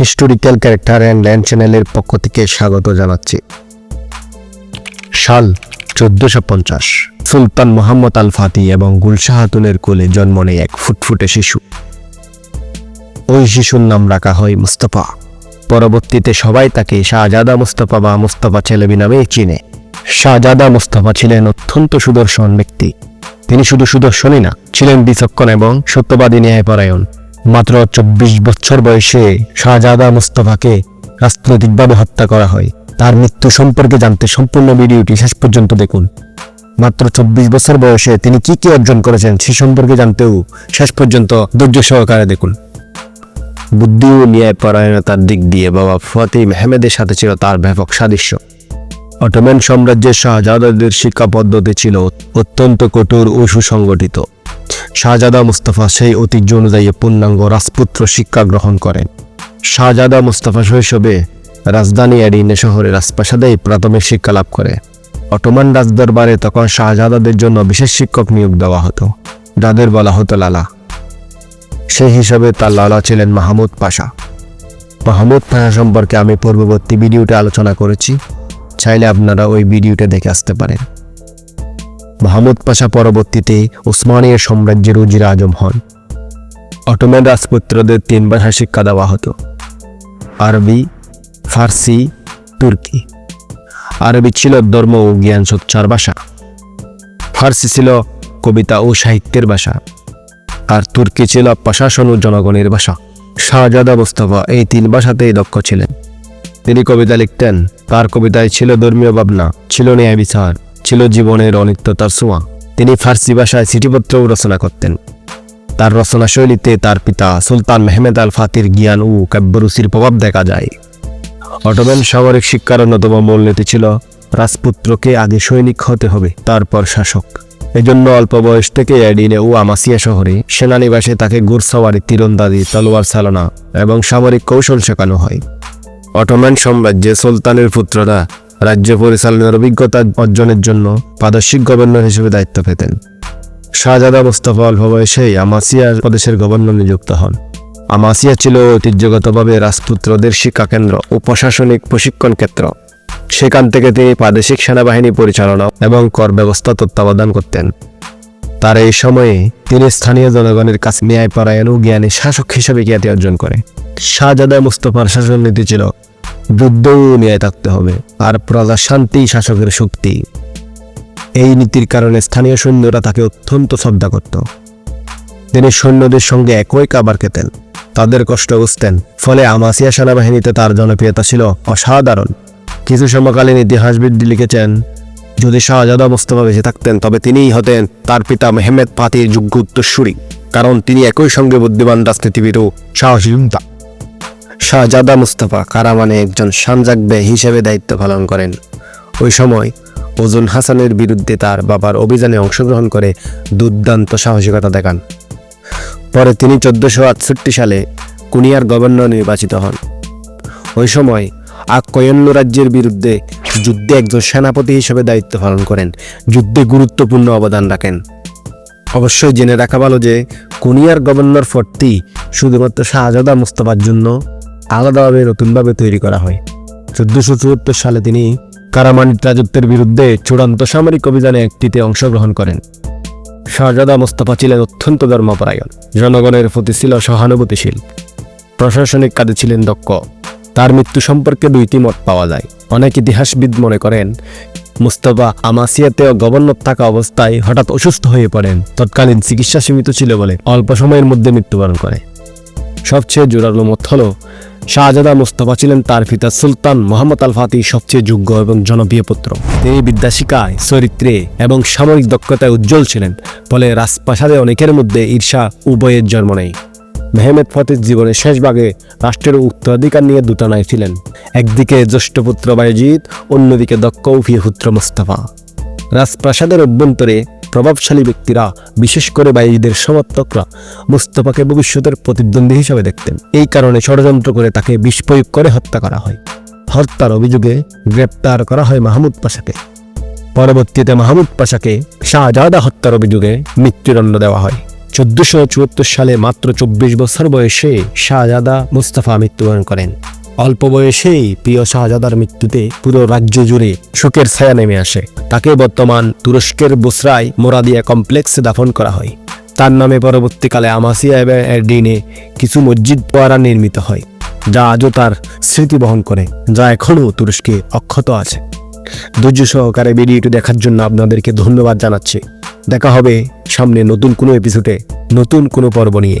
Historical character and land চ্যানেলের পক্ষ থেকে স্বাগত জানাচ্ছি। সাল চোদ্দশো পঞ্চাশ, সুলতান মোহাম্মদ আল ফাতি এবং গুলশাহাতুনের কোলে জন্ম নেয় এক ফুটফুটে শিশু। ওই শিশুর নাম রাখা হয় মুস্তফা। পরবর্তীতে সবাই তাকে শাহজাদা মুস্তফা বা মুস্তফা ছেলেবি নামে চিনে। শাহজাদা মুস্তফা ছিলেন অত্যন্ত সুদর্শন ব্যক্তি। তিনি শুধু সুদর্শনই না, ছিলেন বিচক্ষণ এবং সত্যবাদী ন্যায়পরায়ণ। মাত্র চব্বিশ বছর বয়সে শাহজাদা মুস্তফাকে রাজনৈতিকভাবে হত্যা করা হয়। তার মৃত্যু সম্পর্কে জানতে সম্পূর্ণ ভিডিওটি শেষ পর্যন্ত দেখুন। মাত্র চব্বিশ বছর বয়সে তিনি কি কি অর্জন করেছেন সে সম্পর্কে জানতেও শেষ পর্যন্ত ধৈর্য সহকারে দেখুন। বুদ্ধি ও ন্যায়পরায়ণতার দিক দিয়ে বাবা ফতে মেহমেদের সাথে ছিল তার ব্যাপক সাদৃশ্য। অটোম্যান সাম্রাজ্যের শাহজাদাদের শিক্ষা পদ্ধতি ছিল অত্যন্ত কঠোর ও সুসংগঠিত। শাহজাদা মুস্তফা সেই ঐতিহ্য অনুযায়ী পূর্ণাঙ্গ রাজপুত্র শিক্ষা গ্রহণ করেন। শাহজাদা মুস্তফা শৈশবে রাজধানী এডিনে শহরে রাজপ্রাসাদেই প্রাথমিক শিক্ষা লাভ করে। অটোমান রাজদরবারে তখন শাহজাদাদের জন্য বিশেষ শিক্ষক নিয়োগ দেওয়া হতো। যাদের বলা হতো লালা। সেই হিসাবে তার লালা ছিলেন মাহমুদ পাশা। মাহমুদ পাশা সম্পর্কে আমি পূর্ববর্তী ভিডিওতে আলোচনা করেছি। চাইলে আপনারা ওই ভিডিওটা দেখে আসতে পারেন। মাহমুদ পাশা পরবর্তীতে উসমানীয় সাম্রাজ্যের উজির আজম হন। অটোম্যান রাজপুত্রদের তিন ভাষা শিক্ষা দেওয়া হতো। আরবি, ফার্সি, তুর্কি। আরবি ছিল ধর্ম ও জ্ঞান সোচ্চার ভাষা। ফার্সি ছিল কবিতা ও সাহিত্যের ভাষা। আর তুর্কি ছিল প্রশাসন ও জনগণের ভাষা। শাহজাদা মোস্তফা এই তিন ভাষাতেই দক্ষ ছিলেন। তিনি কবিতা লিখতেন। তার কবিতায় ছিল ধর্মীয় ভাবনা, ছিল ন্যায় বিচার। ছিল জীবনের অনিত্যতার ছোঁয়া তিনি ফার্সি ভাষায় চিঠিপত্রও রচনা করতেন। তার রচনা শৈলীতে তার পিতা সুলতান মেহমেদ আল ফাতির জ্ঞান ও কাব্যরুচির প্রভাব দেখা যায়। অটোম্যান সামরিক শিক্ষার অন্যতম মূলনীতি ছিল, রাজপুত্রকে আগে সৈনিক হতে হবে, তারপর শাসক। এজন্য অল্প বয়স থেকে অ্যাডিনে ও আমাসিয়া শহরে সেনানিবাসে তাকে ঘুরসওয়ারি তীরন্দাজি, তলোয়ার চালনা এবং সামরিক কৌশল শেখানো হয়। অটোম্যান সাম্রাজ্যে সুলতানের পুত্ররা রাজ্য পরিচালনার অভিজ্ঞতা অর্জনের জন্য প্রাদেশিক গভর্নর হিসেবে দায়িত্ব পেতেন। শাহজাদা মোস্তফা অল্প বয়সেই আমাসিয়া প্রদেশের গভর্নর নিযুক্ত হন। আমাসিয়া ছিল ঐতিহ্যগতভাবে রাজপুত্রদের শিক্ষাকেন্দ্র ও প্রশাসনিক প্রশিক্ষণ ক্ষেত্র সেখান থেকে তিনি প্রাদেশিক সেনাবাহিনী পরিচালনা এবং কর ব্যবস্থা তত্ত্বাবধান করতেন। তার এই সময়ে তিনি স্থানীয় জনগণের কাছে ন্যায়পরায়ণ ও জ্ঞানী শাসক হিসেবে খ্যাতি অর্জন করে। শাহজাদা মুস্তফার শাসন নীতি ছিল যুদ্ধ ও ন্যায় থাকতে হবে। আর প্রজা শান্তি শাসকের শক্তি। এই নীতির কারণে স্থানীয় সৈন্যরা তাকে অত্যন্ত শ্রদ্ধা করত। তিনি সৈন্যদের সঙ্গে একই কাবার খেতেন তাদের কষ্ট বুঝতেন। ফলে আমাসিয়া সেনাবাহিনীতে তার জনপ্রিয়তা ছিল অসাধারণ। কিছু সমকালীন ইতিহাসবিদ লিখেছেন, যদি শাহজাদা মোস্তফা বেঁচে থাকতেন, তবে তিনিই হতেন তার পিতা মেহমেদ ফাতির যোগ্য উত্তরসূরি। কারণ তিনি একই সঙ্গে বুদ্ধিমান রাজনীতিবিদ ও সাহসী যোদ্ধা। শাহজাদা মুস্তফা কারামানে একজন সানজাকবে হিসেবে দায়িত্ব পালন করেন। ওই সময় ওজন হাসানের বিরুদ্ধে তার বাবার অভিযানে অংশগ্রহণ করে দুর্দান্ত সাহসিকতা দেখান। পরে তিনি চোদ্দশো আটষট্টি সালে কুনিয়ার গভর্নর নির্বাচিত হন। ওই সময় আক্কয়ন্য রাজ্যের বিরুদ্ধে যুদ্ধে একজন সেনাপতি হিসেবে দায়িত্ব পালন করেন। যুদ্ধে গুরুত্বপূর্ণ অবদান রাখেন। অবশ্যই জেনে রাখা ভালো যে কুনিয়ার গভর্নর ফোর্টটি শুধুমাত্র শাহজাদা মুস্তফার জন্য আলাদাভাবে নতুনভাবে তৈরি করা হয়। চোদ্দশো চুয়াত্তর সালে তিনি কারামানিট রাজত্বের বিরুদ্ধে চূড়ান্ত সামরিক অভিযানে একটিতে অংশগ্রহণ করেন। শাহজাদা মোস্তফা ছিলেন অত্যন্ত ধর্মপরায়ণ। জনগণের প্রতি ছিল সহানুভূতিশীল। প্রশাসনিক কাজে ছিলেন দক্ষ। তার মৃত্যু সম্পর্কে দুইটি মত পাওয়া যায়। অনেক ইতিহাসবিদ মনে করেন, মুস্তফা আমাসিয়াতেও গভর্নর থাকা অবস্থায় হঠাৎ অসুস্থ হয়ে পড়েন। তৎকালীন চিকিৎসা সীমিত ছিল বলে অল্প সময়ের মধ্যে মৃত্যুবরণ করে। সবচেয়ে জোরালো মত হল শাহজাদা মুস্তফা ছিলেন তার পিতা সুলতান মোহাম্মদ আল ফাতি সবচেয়ে যোগ্য এবং জনপ্রিয় পুত্র। তিনি বিদ্যাশিকায়, চরিত্রে এবং সামরিক দক্ষতায় উজ্জ্বল ছিলেন, ফলে রাজপ্রাসাদে অনেকের মধ্যে ঈর্ষা উভয়ের জন্ম নেয়। মেহমেদ ফতের জীবনের শেষ ভাগে রাষ্ট্রের উত্তরাধিকার নিয়ে দুটানায় ছিলেন, একদিকে জ্যেষ্ঠ পুত্র বায়জিৎ অন্যদিকে দক্ষ উফিয়ে পুত্র মুস্তফা। রাজপ্রাসাদের অভ্যন্তরে প্রভাবশালী ব্যক্তিরা, বিশেষ করে বাইজিদের সমর্থকরা, মুস্তফাকে ভবিষ্যতের প্রতিদ্বন্দ্বী হিসেবে দেখতেন। এই কারণে ষড়যন্ত্র করে তাকে বিষ প্রয়োগ করে হত্যা করা হয়। হত্যার অভিযোগে গ্রেপ্তার করা হয় মাহমুদ পাশাকে। পরবর্তীতে মাহমুদ পাশাকে শাহজাদা হত্যার অভিযোগে মৃত্যুদণ্ড দেওয়া হয়। চোদ্দশো সালে মাত্র চব্বিশ বছর বয়সে শাহজাদা মুস্তাফা মৃত্যুবরণ করেন। অল্প বয়সেই প্রিয় শাহজাদার মৃত্যুতে পুরো রাজ্য জুড়ে শোকের ছায়া নেমে আসে। তাকে বর্তমান তুরস্কের বুসরায় মোরাদিয়া কমপ্লেক্সে দাফন করা হয়। তার নামে পরবর্তীকালে আমাসিয়া এবং এরডিনে কিছু মসজিদ পোয়ারা নির্মিত হয়, যা আজও তার স্মৃতি বহন করে, যা এখনও তুরস্কে অক্ষত আছে। ধৈর্য সহকারে ভিডিওটি দেখার জন্য আপনাদেরকে ধন্যবাদ জানাচ্ছি। দেখা হবে সামনে নতুন কোনো এপিসোডে নতুন কোনো পর্ব নিয়ে।